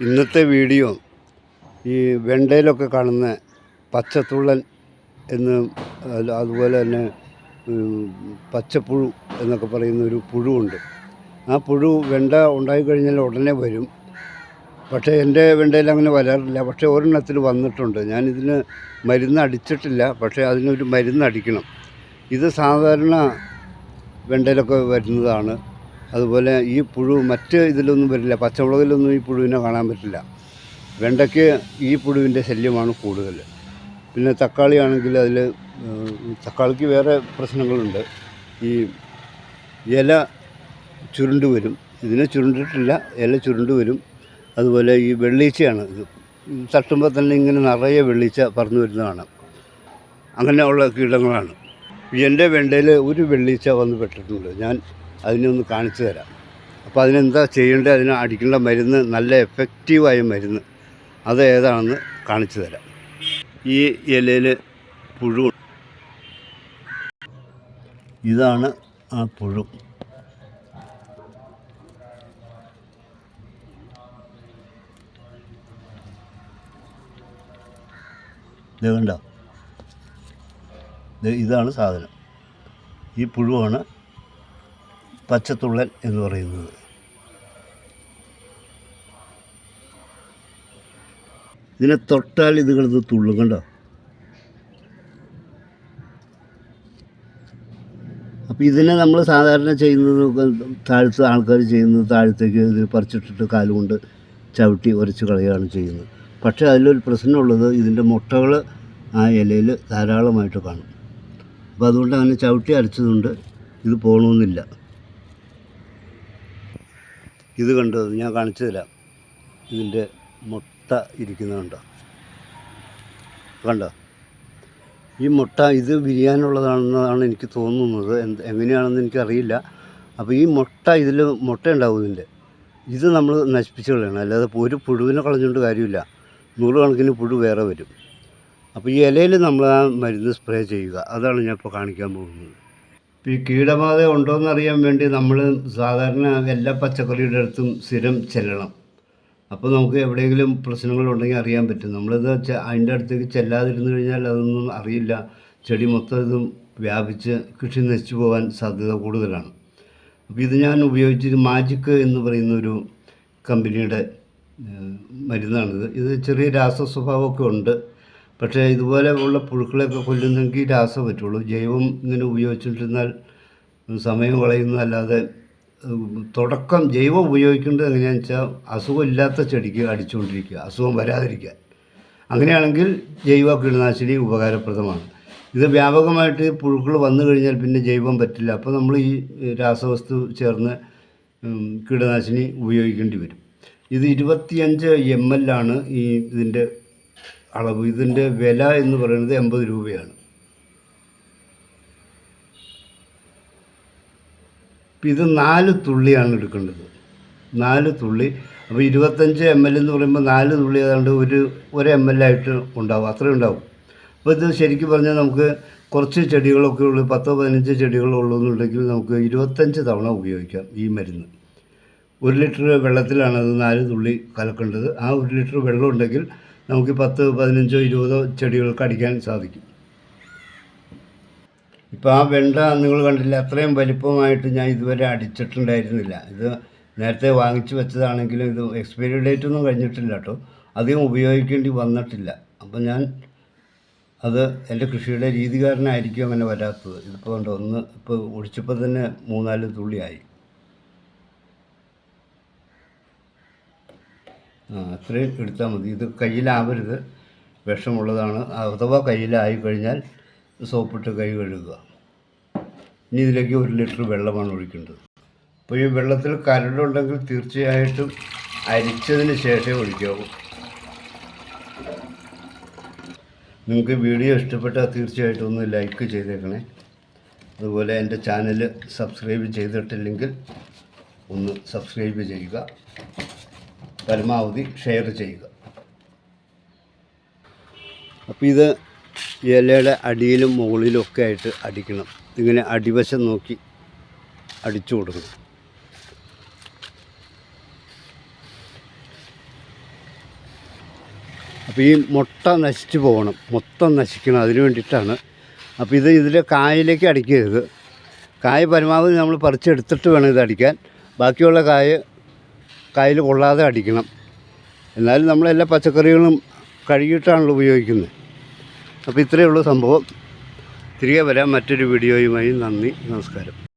ഇന്നത്തെ വീഡിയോ ഈ വെണ്ടയിലൊക്കെ കാണുന്ന പച്ചത്തുള്ളൻ എന്ന് അതുപോലെ തന്നെ പച്ചപ്പുഴു എന്നൊക്കെ പറയുന്ന ഒരു പുഴുവുണ്ട്. ആ പുഴു വെണ്ട ഉണ്ടായിക്കഴിഞ്ഞാൽ ഉടനെ വരും. പക്ഷേ എന്റെ വെണ്ടയിൽ അങ്ങനെ വരാറില്ല. പക്ഷേ ഒരെണ്ണത്തിൽ വന്നിട്ടുണ്ട്. ഞാനിതിന് മരുന്ന് അടിച്ചിട്ടില്ല. പക്ഷേ അതിനൊരു മരുന്ന് അടിക്കണം. ഇത് സാധാരണ വെണ്ടയിലൊക്കെ വരുന്നതാണ്. അതുപോലെ ഈ പുഴു മറ്റ് ഇതിലൊന്നും വരില്ല. പച്ചമുളകിലൊന്നും ഈ പുഴുവിനെ കാണാൻ പറ്റില്ല. വെണ്ടയ്ക്ക് ഈ പുഴുവിന്റെ ശല്യമാണ് കൂടുതൽ. പിന്നെ തക്കാളി ആണെങ്കിൽ അതിൽ തക്കാളിക്ക് വേറെ പ്രശ്നങ്ങളുണ്ട്. ഈ ഇല ചുരുണ്ട് വരും. ഇതിനെ ചുരുണ്ടിട്ടില്ല. ഇല ചുരുണ്ട് വരും. അതുപോലെ ഈ വെള്ളീച്ചയാണ്. ഇത് തട്ടുമ്പോൾ തന്നെ ഇങ്ങനെ നിറയെ വെള്ളീച്ച പറന്നു വരുന്നതാണ്. അങ്ങനെയുള്ള കീടങ്ങളാണ്. എന്റെ വെണ്ടയിൽ ഒരു വെള്ളീച്ച വന്ന് പെട്ടിട്ടുണ്ട്. ഞാൻ അതിനെ ഒന്ന് കാണിച്ചു തരാം. അപ്പോൾ അതിനെന്താ ചെയ്യേണ്ടത്? അതിന് അടിക്കേണ്ട മരുന്ന് നല്ല എഫക്റ്റീവായ മരുന്ന് അത് ഏതാണെന്ന് കാണിച്ചു തരാം. ഈ ഇലയിൽ പുഴു ഇതാണ് ആ പുഴു. ഇത് കണ്ടോ? ഇത് ഇതാണ് സാധനം. ഈ പുഴുവാണ് പച്ചത്തുള്ളൻ എന്ന് പറയുന്നത്. ഇതിനെ തൊട്ടാൽ ഇത് കിടന്ന് തുള്ളും കണ്ടോ? അപ്പോൾ ഇതിനെ നമ്മൾ സാധാരണ ചെയ്യുന്നത് താഴത്ത് ആൾക്കാർ ചെയ്യുന്നത് താഴത്തേക്ക് ഇത് പറിച്ചിട്ടിട്ട് കാലുകൊണ്ട് ചവിട്ടി ഉരച്ച് കളയുകയാണ് ചെയ്യുന്നത്. പക്ഷേ അതിലൊരു പ്രശ്നമുള്ളത് ഇതിന്റെ മുട്ടകൾ ആ ഇലയിൽ ധാരാളമായിട്ട് കാണും. അപ്പോൾ അതുകൊണ്ട് അങ്ങനെ ചവിട്ടി അരച്ചതുകൊണ്ട് ഇത് പോകണമെന്നില്ല. ഇത് കണ്ടത് ഞാൻ കാണിച്ചു തരാം ഇതിന്റെ മുട്ട ഇരിക്കുന്നുണ്ടോ കണ്ടോ? കണ്ടോ? ഈ മുട്ട ഇത് വിരിയാനുള്ളതാണെന്നാണ് എനിക്ക് തോന്നുന്നത്. എന്ത് എങ്ങനെയാണെന്ന് എനിക്കറിയില്ല. അപ്പോൾ ഈ മുട്ട ഇതിൽ മുട്ട ഉണ്ടാവും ഇതിന്റെ. ഇത് നമ്മൾ നശിപ്പിച്ച് കളയണം. അല്ലാതെ ഒരു പുഴുവിനെ കളഞ്ഞുകൊണ്ട് കാര്യമില്ല. നൂറുകണക്കിന് പുഴു വേറെ വരും. അപ്പോൾ ഈ ഇലയിൽ നമ്മൾ ആ മരുന്ന് സ്പ്രേ ചെയ്യുക. അതാണ് ഞാൻ ഇപ്പോൾ കാണിക്കാൻ പോകുന്നത്. ഈ കീടബാധ ഉണ്ടോയെന്നറിയാൻ വേണ്ടി നമ്മൾ സാധാരണ എല്ലാ പച്ചക്കറിയുടെ അടുത്തും സ്ഥിരം ചെല്ലണം. അപ്പോൾ നമുക്ക് എവിടെയെങ്കിലും പ്രശ്നങ്ങളുണ്ടെങ്കിൽ അറിയാൻ പറ്റും. നമ്മളിത് അതിന്റെ അടുത്തേക്ക് ചെല്ലാതിരുന്നു കഴിഞ്ഞാൽ അതൊന്നും അറിയില്ല. ചെടി മൊത്തം ഇതും വ്യാപിച്ച് കൃഷി നശിച്ചു പോകാൻ സാധ്യത കൂടുതലാണ്. അപ്പോൾ ഇത് ഞാൻ ഉപയോഗിച്ചത് മാജിക്ക് എന്ന് പറയുന്ന ഒരു കമ്പനിയുടെ മരുന്നാണിത്. ഇത് ചെറിയ രാസ സ്വഭാവമൊക്കെ ഉണ്ട്. പക്ഷേ ഇതുപോലെ ഉള്ള പുഴുക്കളെയൊക്കെ കൊല്ലുന്നെങ്കിൽ രാസം പറ്റുള്ളൂ. ജൈവം ഇങ്ങനെ ഉപയോഗിച്ചിട്ടിരുന്നാൽ സമയം കളയുന്നതല്ലാതെ തുടക്കം ജൈവം ഉപയോഗിക്കേണ്ടത് എങ്ങനെയാണെന്ന് വെച്ചാൽ അസുഖമില്ലാത്ത ചെടിക്ക് അടിച്ചുകൊണ്ടിരിക്കുക അസുഖം വരാതിരിക്കാൻ അങ്ങനെയാണെങ്കിൽ ജൈവ കീടനാശിനി ഉപകാരപ്രദമാണ്. ഇത് വ്യാപകമായിട്ട് പുഴുക്കൾ വന്നു കഴിഞ്ഞാൽ പിന്നെ ജൈവം പറ്റില്ല. അപ്പോൾ നമ്മൾ ഈ രാസവസ്തു ചേർന്ന് കീടനാശിനി ഉപയോഗിക്കേണ്ടി വരും. ഇത് ഇരുപത്തിയഞ്ച് എം എൽ ആണ് ഈ ഇതിന്റെ അളവ്. ഇതിന്റെ വില എന്ന് പറയുന്നത് എൺപത് രൂപയാണ്. ഇത് നാല് തുള്ളിയാണ് എടുക്കേണ്ടത്. നാല് തുള്ളി. അപ്പോൾ ഇരുപത്തഞ്ച് എം എൽ എന്ന് പറയുമ്പോൾ നാല് തുള്ളി ഏതാണ്ട് ഒരു ഒരു എം എൽ ആയിട്ട് ഉണ്ടാവും. അത്രയും ഉണ്ടാവും. അപ്പോൾ ഇത് ശരിക്കും പറഞ്ഞാൽ നമുക്ക് കുറച്ച് ചെടികളൊക്കെ ഉള്ളൂ പത്തോ പതിനഞ്ച് ചെടികളുള്ളൂ എന്നുണ്ടെങ്കിൽ നമുക്ക് ഇരുപത്തഞ്ച് തവണ ഉപയോഗിക്കാം ഈ മരുന്ന്. ഒരു ലിറ്റർ വെള്ളത്തിലാണ് അത് നാല് തുള്ളി കലക്കേണ്ടത്. ആ ഒരു ലിറ്റർ വെള്ളം ഉണ്ടെങ്കിൽ നമുക്ക് പത്ത് പതിനഞ്ചോ ഇരുപതോ ചെടികൾക്ക് അടിക്കാൻ സാധിക്കും. ഇപ്പോൾ ആ വെണ്ട നിങ്ങൾ കണ്ടില്ല അത്രയും വലിപ്പമായിട്ട് ഞാൻ ഇതുവരെ അടിച്ചിട്ടുണ്ടായിരുന്നില്ല. ഇത് നേരത്തെ വാങ്ങിച്ചു വെച്ചതാണെങ്കിലും ഇത് എക്സ്പയറി ഡേറ്റ് ഒന്നും കഴിഞ്ഞിട്ടില്ല കേട്ടോ. അധികം ഉപയോഗിക്കേണ്ടി വന്നിട്ടില്ല. അപ്പം ഞാൻ അത് എന്റെ കൃഷിയുടെ രീതികാരനായിരിക്കും അങ്ങനെ വരാത്തത്. ഇതിപ്പോൾ ഒന്ന് ഇപ്പോൾ ഒഴിച്ചപ്പോൾ തന്നെ മൂന്നാൽ തുള്ളിയായി. അത്രയും എടുത്താൽ മതി. ഇത് കയ്യിലാവരുത്. വിഷമുള്ളതാണ്. അഥവാ കയ്യിലായി കഴിഞ്ഞാൽ സോപ്പിട്ട് കൈ കഴുകുക. ഇനി ഇതിലേക്ക് ഒരു ലിറ്റർ വെള്ളമാണ് ഒഴിക്കേണ്ടത്. അപ്പോൾ ഈ വെള്ളത്തിൽ കരടുണ്ടെങ്കിൽ തീർച്ചയായിട്ടും അരിച്ചതിന് ശേഷമേ ഒഴിക്കാവൂ. നിങ്ങൾക്ക് വീഡിയോ ഇഷ്ടപ്പെട്ടാൽ തീർച്ചയായിട്ടും ഒന്ന് ലൈക്ക് ചെയ്തേക്കണേ. അതുപോലെ എന്റെ ചാനൽ സബ്സ്ക്രൈബ് ചെയ്തിട്ടില്ലെങ്കിൽ ഒന്ന് സബ്സ്ക്രൈബ് ചെയ്യുക. പരമാവധി ഷെയർ ചെയ്യുക. അപ്പോൾ ഇത് ഇലയുടെ അടിയിലും മുകളിലും ഒക്കെ ആയിട്ട് അടിക്കണം. ഇങ്ങനെ അടിവശം നോക്കി അടിച്ചു കൊടുക്കണം. അപ്പോൾ ഈ മുട്ട നശിച്ചു പോകണം. മൊത്തം നശിക്കണം. അതിന് വേണ്ടിയിട്ടാണ്. അപ്പോൾ ഇത് ഇതിൽ കായയിലേക്ക് അടിക്കരുത്. കായ പരമാവധി നമ്മൾ പറിച്ചെടുത്തിട്ട് വേണം ഇത് അടിക്കാൻ. ബാക്കിയുള്ള കായ കായൽ കൊള്ളാതെ അടിക്കണം. എന്നാലും നമ്മളെല്ലാ പച്ചക്കറികളും കഴുകിയിട്ടാണല്ലോ ഉപയോഗിക്കുന്നത്. അപ്പോൾ ഇത്രയേ ഉള്ളൂ സംഭവം. തിരികെ വരാം മറ്റൊരു വീഡിയോയുമായി. നന്ദി നമസ്കാരം.